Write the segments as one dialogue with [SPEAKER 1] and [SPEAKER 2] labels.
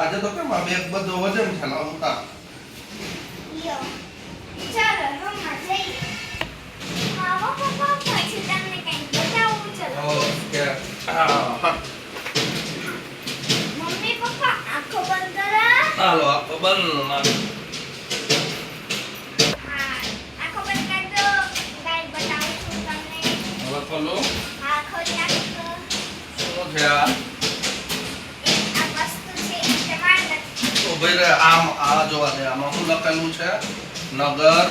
[SPEAKER 1] આજે તો કેમ આ બેગ બધો વજન છે લાવું
[SPEAKER 2] ચાલો રમવા જઈએ. આવો પપ્પા પછી તમને કંઈક બતાવું. ચલો.
[SPEAKER 1] ઓકે.
[SPEAKER 2] મમ્મી પપ્પા આંખો બંધ કરો.
[SPEAKER 1] ચાલો આ બંધ
[SPEAKER 2] આંખો બંધ કરી દો. ગાઈડ બતાવું છું તમને.
[SPEAKER 1] હવે ખોલો.
[SPEAKER 2] હા ખોલી નાખો.
[SPEAKER 1] શું છે આ
[SPEAKER 2] વસ્તુ છે ઇસ્તેમાલ નથી
[SPEAKER 1] તો આમ આ જોવા દે આમાં શું લખેલું છે નગર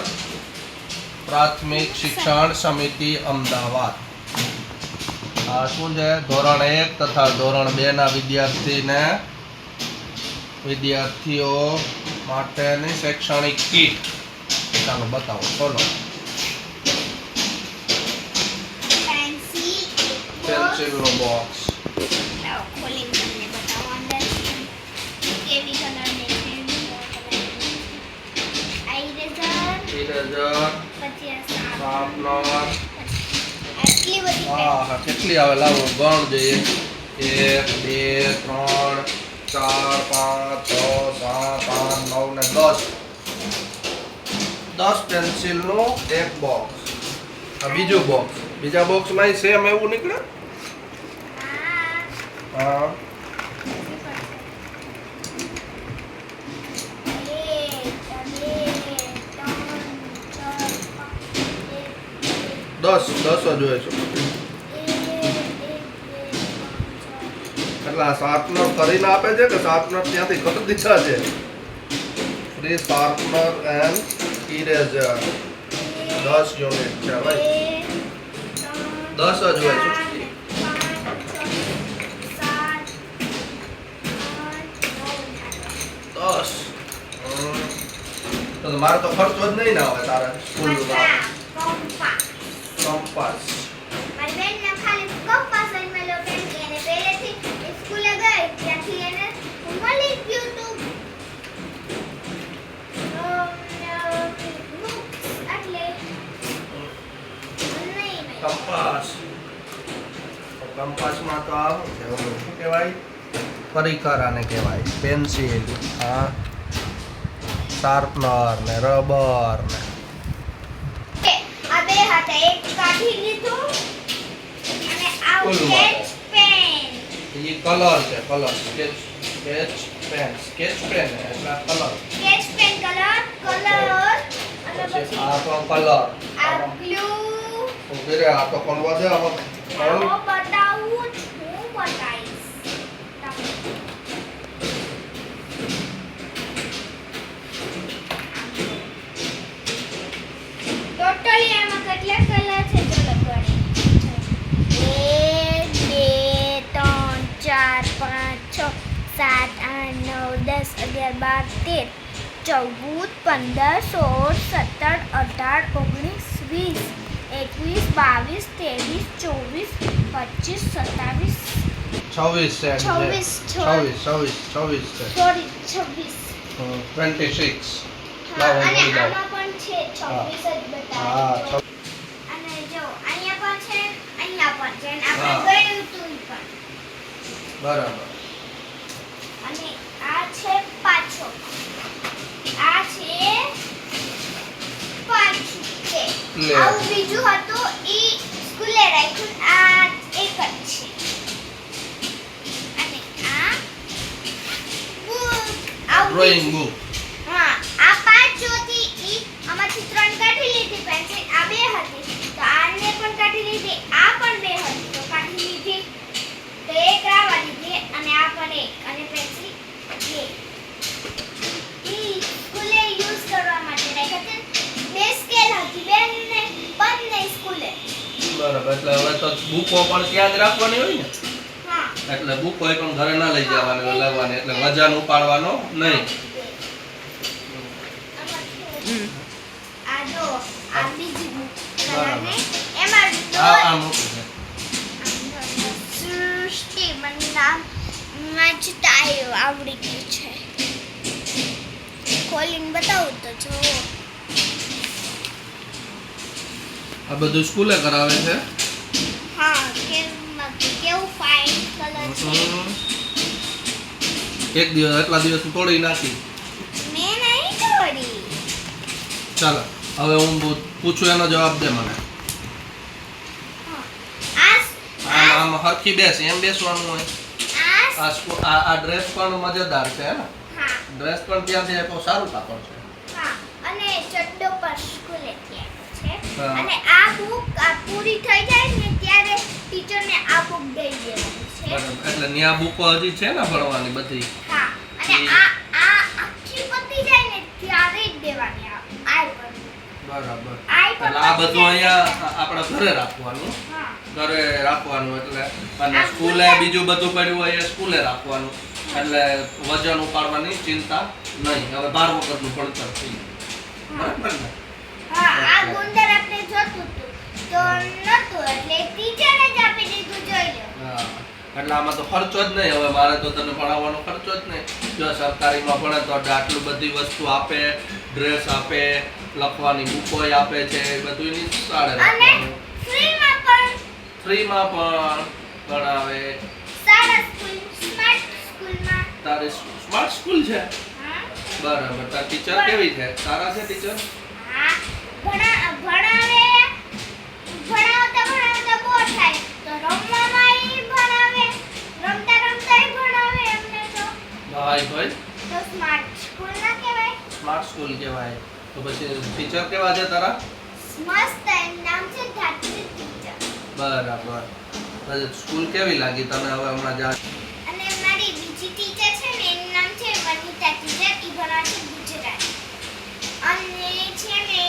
[SPEAKER 1] પ્રાથમિક શિક્ષણ સમિતિ અમદાવાદ. આ શું છે? ધોરણ એક તથા ધોરણ બે ના વિદ્યાર્થીને વિદ્યાર્થીઓ માટેની શૈક્ષણિક કીટ. ચાલો બતાવો
[SPEAKER 2] પેન્સિલ
[SPEAKER 1] પેન્સિલનું બોક્સ
[SPEAKER 2] પછી બધી
[SPEAKER 1] હા કેટલી આવે? લાવો ગણ જોઈએ એક બે ત્રણ ચાર પાંચ છ સાત આઠ નવ ને દસ. દસ પેન્સિલનું એક બોક્સ. બીજું બોક્સ. બીજા બોક્સમાં સેમ એવું નીકળે? હા. દસ દસ જ હોય છે. એટલે આ શાર્પનર કરીને આપે છે કે શાર્પનર ત્યાંથી કરી દીધા છે? ફ્રી શાર્પનર એન્ડ ઇરેઝર દસ યુનિટ છે ભાઈ. દસ જ હોય છે. દસ. મારે તો ખર્ચો જ નહીં ના હોય તારે. સ્કૂલમાં
[SPEAKER 2] મારી ખાલી કંપાસ જ મળ્યો કેમ કે એને પહેલેથી સ્કૂલે ગઈ ત્યાંથી એને મળી ગયું તું અમ, books એટલે નહીં મળ્યું.
[SPEAKER 1] કંપાસ કંપાસમાં તો આ શું છે ઓલું શું કહેવાય પરિકર આને કહેવાય પેન્સિલ હા શાર્પનર ને રબર ને
[SPEAKER 2] કે આ બે હતા એક કાઢી લીધું અને આ સ્કેચ પેન
[SPEAKER 1] એ કલર છે colour. Sketch sketch pen. Sketch pen એટલે colour.
[SPEAKER 2] Sketch pen colour colour અને
[SPEAKER 1] પછી આ તો કલર.
[SPEAKER 2] આ બ્લુ.
[SPEAKER 1] ઊભી રે આ તો કોણ દે આમાં.
[SPEAKER 2] બતાવું છું બતાવીશ તમને. ટોટલી આમાં કેટલા કલર છે ચલો ગણીએ એક બે ત્રણ ચાર પાંચ છ સાત આઠ નવ દસ અગિયાર બાર તેર ચૌદ પંદર સોળ સત્તર અઢાર ઓગણીસ વીસ એકવીસ બાવીસ ત્રેવીસ ચોવીસ પચીસ સત્તાવીસ.
[SPEAKER 1] છવ્વીસ.
[SPEAKER 2] છવ્વીસ,
[SPEAKER 1] છવ્વીસ છવ્વીસ છવ્વીસ
[SPEAKER 2] સોરી છવ્વીસ.
[SPEAKER 1] ટ્વેન્ટી સિક્સ
[SPEAKER 2] હા, અને આમાં પણ છે છવ્વીસ જ બતાવે
[SPEAKER 1] છ-
[SPEAKER 2] અને જો અહીંયા પણ છે અહીંયા પણ છે અને
[SPEAKER 1] હા.
[SPEAKER 2] આપણે ગણ્યું તું ઈ પણ
[SPEAKER 1] બરાબર
[SPEAKER 2] અને આ છે પાછો આ છે પાછું છે આ બીજું હતું ઈ સ્કૂલે રાખ્યું આ એક જ છે. અને આ બુક આ
[SPEAKER 1] ડ્રોઈંગ બુક
[SPEAKER 2] હા આ પાંચ જોતી ઈ આમાંથી ત્રણ કાઢી લીધી પેન્સિલ આ બે હતી. તો આને પણ કાઢી લીધી આ પણ બે હતી. તો કાઢી લીધી તો એક આવા લીધી અને આ પણ એક અને પેન્સિલ બે. ઈ સ્કૂલે યુઝ કરવા માટે રાખ્યા બે સ્કેલ હતી સ્કૂલે
[SPEAKER 1] બરાબર એટલે હવે તો બુકો પણ ત્યાં જ રાખવાની હોય ને? એટલે બુક પણ ઘરે ના લઈ જવાની લેવાની એટલે વજન ઉપાડવાનો નહીં.
[SPEAKER 2] આવડી ગયું છે. ખોલીને બતાવું તો જો.
[SPEAKER 1] આ બધું સ્કૂલે કરાવે છે?
[SPEAKER 2] હા કેવું ફાઇન કલર છે?
[SPEAKER 1] એક દિવસ એટલા દિવસ તોડી નાખી.
[SPEAKER 2] મેં નહીં તોડી.
[SPEAKER 1] ચાલો હવે હું પૂછું એનો જવાબ દે મને. આમ હરખી બેસ એમ બેસવાનું હોય.
[SPEAKER 2] આ
[SPEAKER 1] આ ડ્રેસ પણ મજેદાર છે ને? ડ્રેસ પણ ત્યાંથી આપ્યો સારું કાપડ છે
[SPEAKER 2] હા અને ચડ્ડો પર સ્કૂલેથી આવ્યો છે
[SPEAKER 1] હા.
[SPEAKER 2] અને આ બુક પૂરી થઈ જાય ને ત્યારે ટીચરને આ બુક દઈ દેવાની છે.
[SPEAKER 1] એટલે ન્યા બુક હજી છે ને ભણવાની બધી?
[SPEAKER 2] હા અને આ આ આખી પતી જાય ને ત્યારે જ દેવાની આ
[SPEAKER 1] બરાબર. એટલે આ બધું અહીંયા આપણા ઘરે રાખવાનું. ઘરે રાખવાનું એટલે અને સ્કૂલે બીજું બધું પડ્યું હોય એ સ્કૂલે રાખવાનું. એટલે વજન ઉપાડવાની ચિંતા નહીં. હવે બાર વખતનું ભણતર થઈ ગયું. બરાબર ને?
[SPEAKER 2] આ ગુંદર આપણે જોતું હતું. તો નતું એટલે ટીચરે જ આપી દીધું જોઈ લો.
[SPEAKER 1] હા. એટલે આમાં તો ખર્ચો જ નહીં. હવે મારે તો તને ભણાવવાનો ખર્ચો જ નહીં. જો સરકારીમાં ભણે તો આટલું બધી વસ્તુ આપે ડ્રેસ આપે લખવાની બુકોય આપે છે એ બધું એની શાળે
[SPEAKER 2] ફ્રીમાં પણ
[SPEAKER 1] ફ્રીમાં પણ ભણાવે.
[SPEAKER 2] સારા સ્કૂલ સ્માર્ટ સ્કૂલમાં.
[SPEAKER 1] તારી સ્માર્ટ સ્કૂલ છે? બરાબર. તાર ટીચર કેવી છે? સારા છે ટીચર?
[SPEAKER 2] સ્માર્ટ સ્કૂલ કહેવાય.
[SPEAKER 1] સ્માર્ટ સ્કૂલ કહેવાય. તો પછી ટીચર કેવા છે તારા?
[SPEAKER 2] મસ્ત નામ છે ધાત્રી ટીચર
[SPEAKER 1] બરાબર. સ્કૂલ કેવી લાગી તને? હવે હમણાં જા
[SPEAKER 2] અને મારી બીજી ટીચર છે ને એનું નામ છે વનિતા ટીચર ઈ ભણાવે છે ગુજરાતી અને છે ને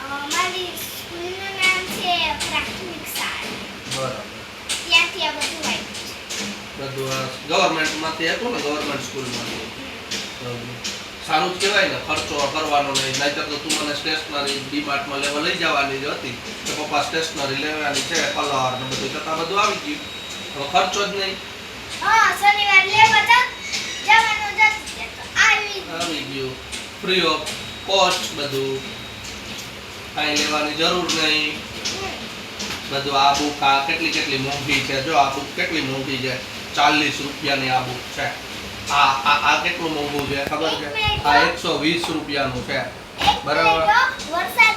[SPEAKER 2] અ, મારી સ્કૂલનું નામ છે પ્રાથમિક શાળા
[SPEAKER 1] બરાબર
[SPEAKER 2] ત્યાંથી આ બધું આવ્યું છે
[SPEAKER 1] બધું ગવર્મેન્ટમાંથી હતું ને ગવર્મેન્ટ સ્કૂલમાંથી તો સારું જ કહેવાય ને ખર્ચો કરવાનો નહીં નહીંતર તો તું મને સ્ટેશનરી ડીમાર્ટમાં લેવા લઈ જવાની જ હતી. કે પપ્પા સ્ટેશનરી લેવાની છે કલર ને બધું છતાં બધું આવી ગયું. હવે ખર્ચો જ નહીં.
[SPEAKER 2] આવી ગયું.
[SPEAKER 1] ફ્રી ઓફ કોસ્ટ બધું. કાંઈ લેવાની જરૂર નહીં. બધું આ બુક આ કેટલી કેટલી મોંઘી છે જો આ બુક કેટલી મોંઘી છે. ચાલીસ રૂપિયાની આ બુક છે. આ આ આ કેટલું મોંઘું છે? ખબર છે? આ એકસો વીસ રૂપિયાનું છે. બરાબર.
[SPEAKER 2] વરસાદ?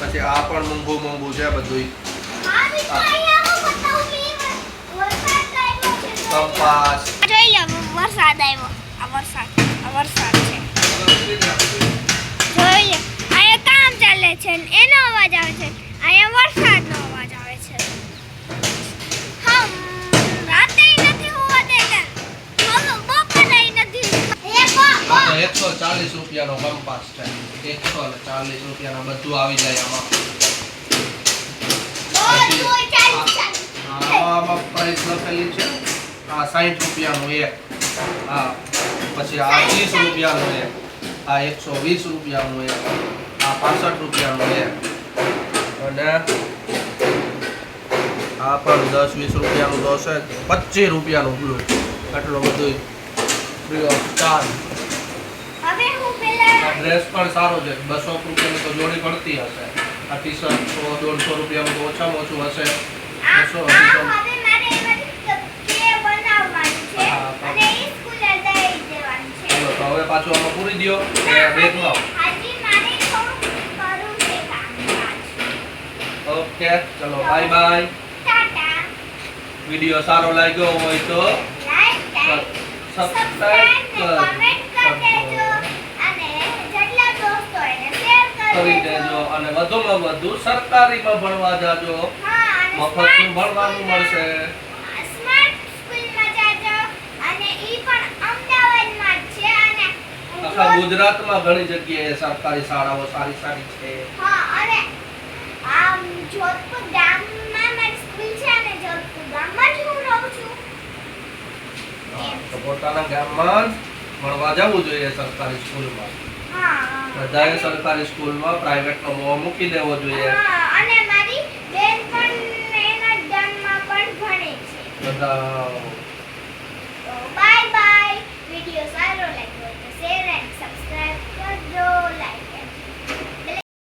[SPEAKER 1] પછી આ પણ મોંઘું મોંઘું છે બધું. કપાસ.
[SPEAKER 2] જોઈ લો વરસાદ આવ્યો. આ વરસાદ આ વરસાદ છે. જોઈ લો કામ ચાલે છે એનો અવાજ આવે છે. અહીંયા વરસાદનો અવાજ આવે છે. હમ રાતે નથી હોવા દેતા. હમ બપોરે નથી એ
[SPEAKER 1] આ તો એકસો ચાલીસ રૂપિયાનો કંપાસ છે. એકસો ચાલીસ રૂપિયાનો બધું આવી જાય આમાં. આમાં પ્રાઇસ લખેલી છે. આ સાઠ રૂપિયાનું એક. હા પછી આ ત્રીસ રૂપિયાનું એક. આ એકસો વીસ રૂપિયાનું એક. આ પાસઠ રૂપિયાનું એક. અને આ પણ દસ વીસ રૂપિયાનું હશે પચીસ રૂપિયાનું બ્લુ આટલું બધું ફ્રી ઓફ ચાર્જ ડ્રેસ પણ સારો છે. બસો રૂપિયાની તો જોડી પડતી હશે. આ ટી શર્ટ દોઢસો રૂપિયાનું તો ઓછામાં ઓછું હશે. બસો
[SPEAKER 2] હવે
[SPEAKER 1] પાછું આમાં પૂરી કે બેગ લાવો
[SPEAKER 2] હાજી મારે થોડું કરવું છે કામકાજ
[SPEAKER 1] ઓકે ચલો બાય બાય. વીડિયો સારો લાગ્યો હોય તો સબસ્ક્રાઇબ
[SPEAKER 2] અને
[SPEAKER 1] વધુમાં વધુ સરકારીમાં ભણવા જાજો. મફતનું ભણવાનું મળશે. આખા ગુજરાતમાં ઘણી જગ્યાએ સરકારી શાળાઓ સારી સારી છે.
[SPEAKER 2] જોધપુર ગામમાં મારી સ્કૂલ છે અને જોધપુર ગામમાં જ હું રહું છું.
[SPEAKER 1] તો પોતાના ગામમાં ભણવા જવું જોઈએ સરકારી સ્કૂલમાં. બધાએ સરકારી સ્કૂલમાં પ્રાઇવેટનો મોહ મૂકી દેવો જોઈએ.
[SPEAKER 2] અને મારી બેન પણ એના ગામમાં પણ ભણે છે.
[SPEAKER 1] બધા
[SPEAKER 2] બાય બાય વિડિયો સારો લાગ્યો તો શેર એન્ડ સબસ્ક્રાઇબ કરજો લાઈક